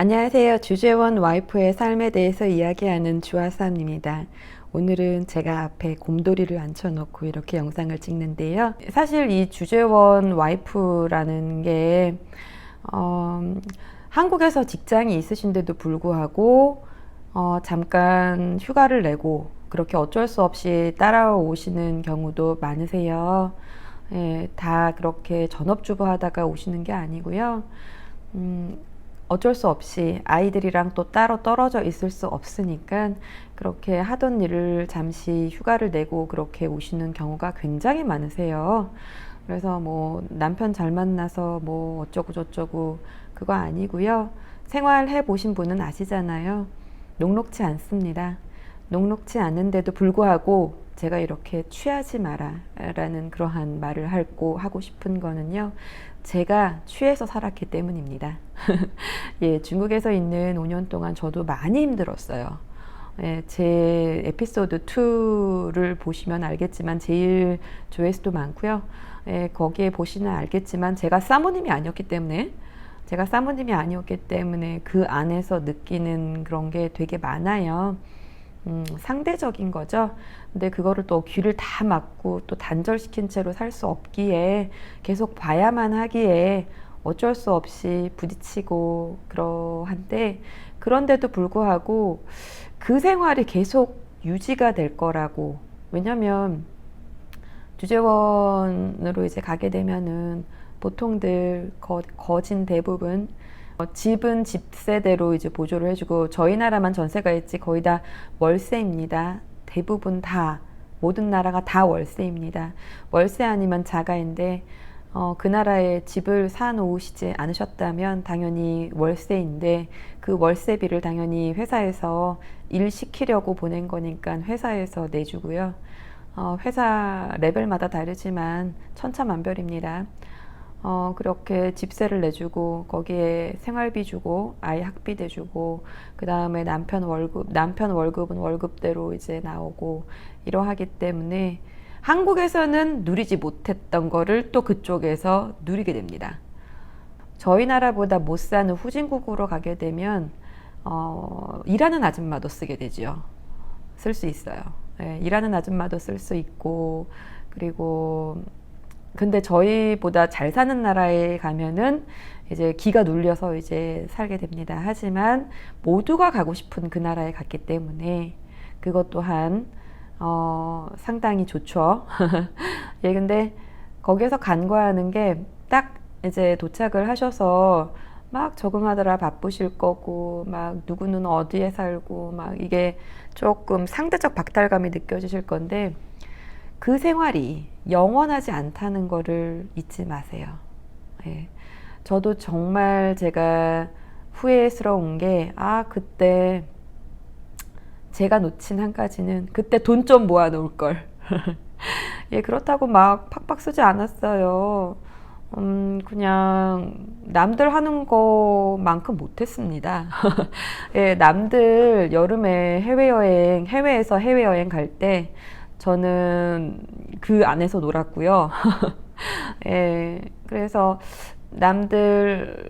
안녕하세요. 주재원 와이프의 삶에 대해서 이야기하는 주아삼입니다. 오늘은 제가 앞에 곰돌이를 앉혀놓고 이렇게 영상을 찍는데요. 사실 이 주재원 와이프라는 게, 어, 한국에서 직장이 있으신데도 불구하고, 어, 잠깐 휴가를 내고, 그렇게 어쩔 수 없이 따라오시는 경우도 많으세요. 예, 다 그렇게 전업주부 하다가 오시는 게 아니고요. 음, 어쩔 수 없이 아이들이랑 또 따로 떨어져 있을 수 없으니까 그렇게 하던 일을 잠시 휴가를 내고 그렇게 오시는 경우가 굉장히 많으세요. 그래서 뭐 남편 잘 만나서 뭐 어쩌고 저쩌고 그거 아니고요. 생활해 보신 분은 아시잖아요. 녹록치 않습니다. 녹록치 않은데도 불구하고 제가 이렇게 취하지 마라 라는 그러한 말을 할고 하고 싶은 거는요. 제가 취해서 살았기 때문입니다. 예, 중국에서 있는 5년 동안 저도 많이 힘들었어요. 예, 제 에피소드 2를 보시면 알겠지만 제일 조회수도 많고요. 예, 거기에 보시면 알겠지만 제가 사모님이 아니었기 때문에 제가 사모님이 아니었기 때문에 그 안에서 느끼는 그런 게 되게 많아요. 음, 상대적인 거죠. 근데 그거를 또 귀를 다 막고 또 단절시킨 채로 살 수 없기에 계속 봐야만 하기에 어쩔 수 없이 부딪히고 그러한데 그런데도 불구하고 그 생활이 계속 유지가 될 거라고 왜냐면 주재원으로 이제 가게 되면은 보통들 거, 거진 대부분 어, 집은 집세대로 이제 보조를 해주고 저희 나라만 전세가 있지 거의 다 월세입니다. 대부분 다 모든 나라가 다 월세입니다. 월세 아니면 자가인데 어, 그 나라에 집을 사놓으시지 않으셨다면 당연히 월세인데 그 월세비를 당연히 회사에서 일 시키려고 보낸 거니까 회사에서 내주고요. 어, 회사 레벨마다 다르지만 천차만별입니다. 어, 그렇게 집세를 내주고 거기에 생활비 주고 아이 학비 대주고 그 다음에 남편 월급 남편 월급은 월급대로 이제 나오고 이러하기 때문에 한국에서는 누리지 못했던 거를 또 그쪽에서 누리게 됩니다. 저희 나라보다 못 사는 후진국으로 가게 되면 어, 일하는 아줌마도 쓰게 되지요. 쓸 수 있어요. 예, 일하는 아줌마도 쓸 수 있고 그리고 근데 저희보다 잘 사는 나라에 가면은 이제 기가 눌려서 이제 살게 됩니다. 하지만 모두가 가고 싶은 그 나라에 갔기 때문에 그것 또한 어, 상당히 좋죠. 예, 근데 거기에서 간과하는 게 딱 이제 도착을 하셔서 막 적응하느라 바쁘실 거고, 막 누구는 어디에 살고, 막 이게 조금 상대적 박탈감이 느껴지실 건데, 그 생활이 영원하지 않다는 거를 잊지 마세요. 예. 저도 정말 제가 후회스러운 게, 아, 그때 제가 놓친 한 가지는 그때 돈 좀 모아 놓을 걸. 예, 그렇다고 막 팍팍 쓰지 않았어요. 음, 그냥 남들 하는 거만큼 못했습니다. 예, 남들 여름에 해외여행, 해외에서 해외여행 갈 때 저는 그 안에서 놀았고요. 예, 그래서 남들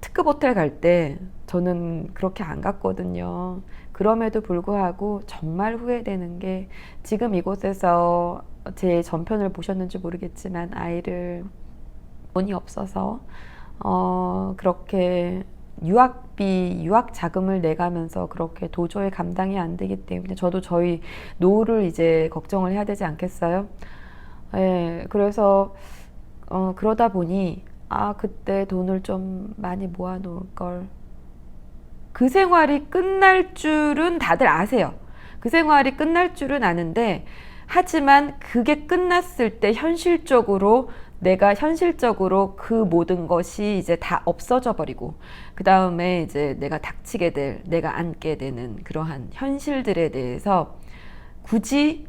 특급 호텔 갈 때 저는 그렇게 안 갔거든요. 그럼에도 불구하고 정말 후회되는 게 지금 이곳에서 제 전편을 보셨는지 모르겠지만 아이를 돈이 없어서 어 그렇게 유학비, 유학 자금을 내가면서 그렇게 도저히 감당이 안 되기 때문에 저도 저희 노후를 이제 걱정을 해야 되지 않겠어요? 예, 그래서 어 그러다 보니 아 그때 돈을 좀 많이 모아 놓을 걸. 그 생활이 끝날 줄은 다들 아세요. 그 생활이 끝날 줄은 아는데 하지만 그게 끝났을 때 현실적으로 내가 현실적으로 그 모든 것이 이제 다 없어져 버리고 그 다음에 이제 내가 닥치게 될 내가 안게 되는 그러한 현실들에 대해서 굳이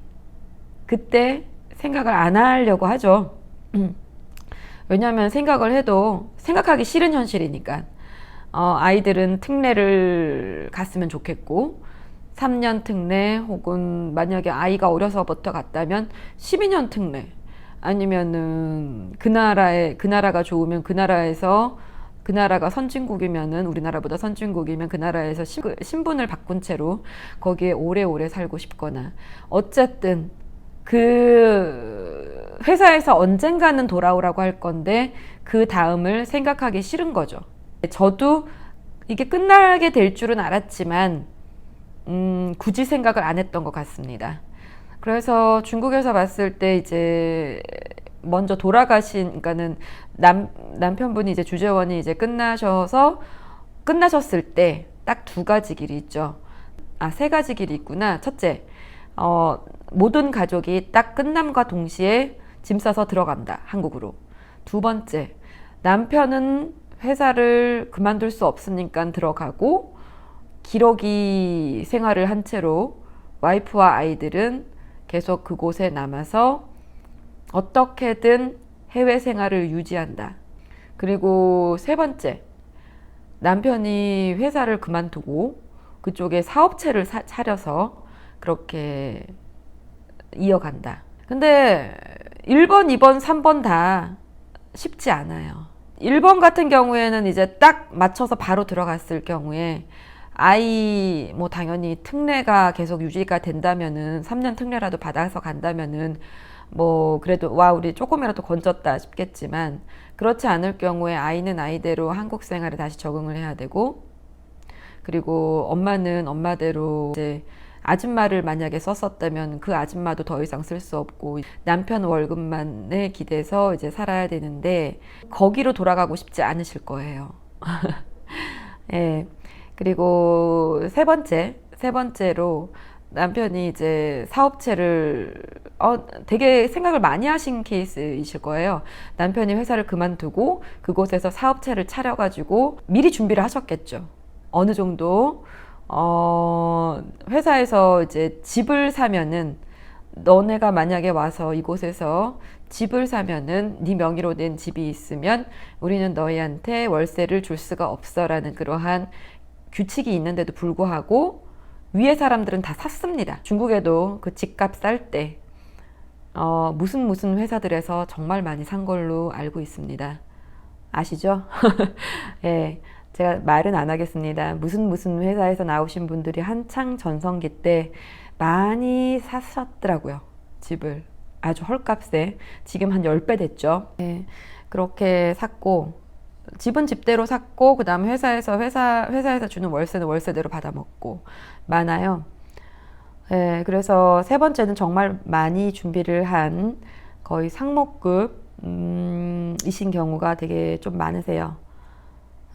그때 생각을 안 하려고 하죠. 왜냐하면 생각을 해도 생각하기 싫은 현실이니까 어, 아이들은 특례를 갔으면 좋겠고 3년 특례 혹은 만약에 아이가 어려서부터 갔다면 12년 특례 아니면은 그 나라에 그 나라가 좋으면 그 나라에서 그 나라가 선진국이면은 우리나라보다 선진국이면 그 나라에서 신분을 바꾼 채로 거기에 오래오래 살고 싶거나 어쨌든 그 회사에서 언젠가는 돌아오라고 할 건데 그 다음을 생각하기 싫은 거죠. 저도 이게 끝나게 될 줄은 알았지만 음, 굳이 생각을 안 했던 것 같습니다. 그래서 중국에서 봤을 때 이제 먼저 돌아가신 그러니까는 남 남편분이 이제 주재원이 이제 끝나셔서 끝나셨을 때 딱 두 가지 길이 있죠. 아, 세 가지 길이 있구나. 첫째, 어, 모든 가족이 딱 끝남과 동시에 짐 싸서 들어간다. 한국으로. 두 번째, 남편은 회사를 그만둘 수 없으니까 들어가고 기러기 생활을 한 채로 와이프와 아이들은 계속 그곳에 남아서 어떻게든 해외 생활을 유지한다. 그리고 세 번째, 남편이 회사를 그만두고 그쪽에 사업체를 사- 차려서 그렇게 이어간다. 근데 1번, 2번, 3번 다 쉽지 않아요. 1번 같은 경우에는 이제 딱 맞춰서 바로 들어갔을 경우에 아이 뭐 당연히 특례가 계속 유지가 된다면은 3년 특례라도 받아서 간다면은 뭐 그래도 와 우리 조금이라도 건졌다 싶겠지만 그렇지 않을 경우에 아이는 아이대로 한국 생활에 다시 적응을 해야 되고 그리고 엄마는 엄마대로 이제 아줌마를 만약에 썼었다면 그 아줌마도 더 이상 쓸 수 없고 남편 월급만에 기대서 이제 살아야 되는데 거기로 돌아가고 싶지 않으실 거예요. 예. 그리고 세 번째, 세 번째로 남편이 이제 사업체를 어, 되게 생각을 많이 하신 케이스이실 거예요. 남편이 회사를 그만두고 그곳에서 사업체를 차려가지고 미리 준비를 하셨겠죠. 어느 정도 어, 회사에서 이제 집을 사면은 너네가 만약에 와서 이곳에서 집을 사면은 네 명의로 된 집이 있으면 우리는 너희한테 월세를 줄 수가 없어라는 그러한 규칙이 있는데도 불구하고 위에 사람들은 다 샀습니다. 중국에도 그 집값 쌀 때 어, 무슨 무슨 회사들에서 정말 많이 산 걸로 알고 있습니다. 아시죠? 예. 제가 말은 안 하겠습니다. 무슨 무슨 회사에서 나오신 분들이 한창 전성기 때 많이 사셨더라고요. 집을. 아주 헐값에. 지금 한 10배 됐죠. 예. 그렇게 샀고, 집은 집대로 샀고, 그 다음에 회사에서, 회사, 회사에서 주는 월세는 월세대로 받아 먹고, 많아요. 예, 그래서 세 번째는 정말 많이 준비를 한 거의 상목급, 음, 이신 경우가 되게 좀 많으세요.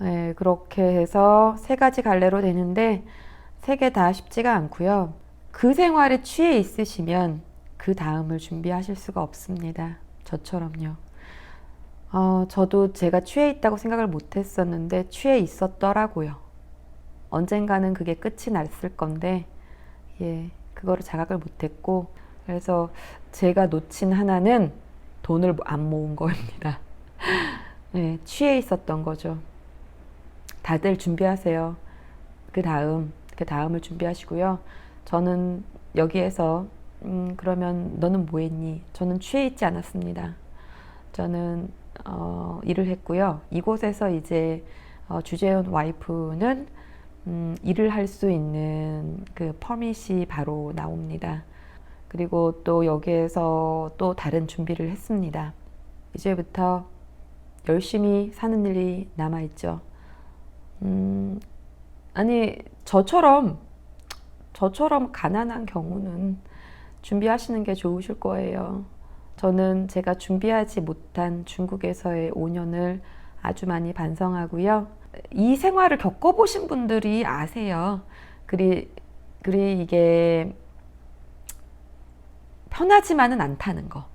예, 그렇게 해서 세 가지 갈래로 되는데 세 개 다 쉽지가 않고요. 그 생활에 취해 있으시면 그 다음을 준비하실 수가 없습니다. 저처럼요. 어, 저도 제가 취해 있다고 생각을 못 했었는데 취해 있었더라고요. 언젠가는 그게 끝이 났을 건데, 예, 그거를 자각을 못 했고, 그래서 제가 놓친 하나는 돈을 안 모은 거입니다. 예, 취해 있었던 거죠. 다들 준비하세요. 그 다음, 그 다음을 준비하시고요. 저는 여기에서, 음, 그러면 너는 뭐 했니? 저는 취해 있지 않았습니다. 저는, 어, 일을 했고요. 이곳에서 이제, 어, 주재원 와이프는, 음, 일을 할 수 있는 그 퍼밋이 바로 나옵니다. 그리고 또 여기에서 또 다른 준비를 했습니다. 이제부터 열심히 사는 일이 남아있죠. 음, 아니, 저처럼, 저처럼 가난한 경우는 준비하시는 게 좋으실 거예요. 저는 제가 준비하지 못한 중국에서의 5년을 아주 많이 반성하고요. 이 생활을 겪어보신 분들이 아세요. 그리, 그리 이게 편하지만은 않다는 거.